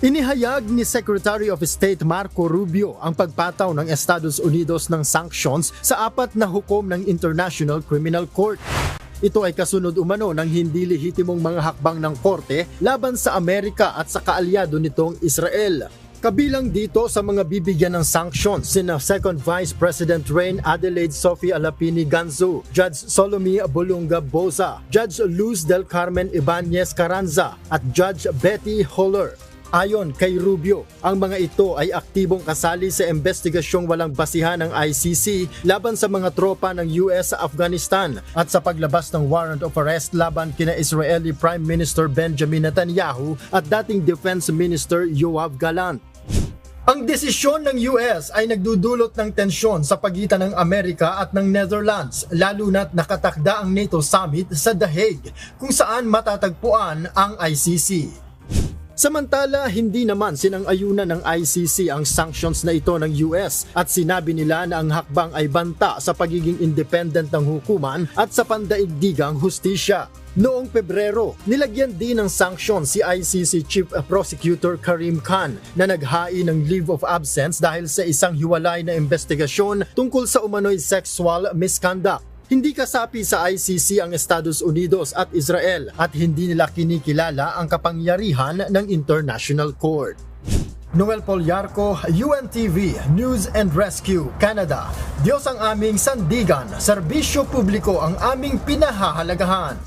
Inihayag ni Secretary of State Marco Rubio ang pagpataw ng Estados Unidos ng sanctions sa apat na hukom ng International Criminal Court. Ito ay kasunod umano ng hindi lehitimong mga hakbang ng korte laban sa Amerika at sa kaalyado nitong Israel. Kabilang dito sa mga bibigyan ng sanctions sina Second Vice President Rein Adelaide Sophie Alapini Ganzo, Judge Solomi Bolunga Boza, Judge Luz del Carmen Ibanez Carranza at Judge Betty Holler. Ayon kay Rubio, ang mga ito ay aktibong kasali sa investigasyong walang basihan ng ICC laban sa mga tropa ng US sa Afghanistan at sa paglabas ng warrant of arrest laban kina Israeli Prime Minister Benjamin Netanyahu at dating Defense Minister Yoav Gallant. Ang desisyon ng US ay nagdudulot ng tensyon sa pagitan ng Amerika at ng Netherlands lalo na't nakatakda ang NATO summit sa The Hague kung saan matatagpuan ang ICC. Samantala, hindi naman sinang-ayunan ng ICC ang sanctions na ito ng US at sinabi nila na ang hakbang ay banta sa pagiging independent ng hukuman at sa pandaigdigang hustisya. Noong Pebrero, nilagyan din ng sanction si ICC Chief Prosecutor Karim Khan na naghain ng leave of absence dahil sa isang hiwalay na investigasyon tungkol sa umano'y sexual misconduct. Hindi kasapi sa ICC ang Estados Unidos at Israel at hindi nila kinikilala ang kapangyarihan ng International Court. Noel Polyarco, UNTV, News and Rescue, Canada. Diyos ang aming sandigan, serbisyo publiko ang aming pinahahalagahan.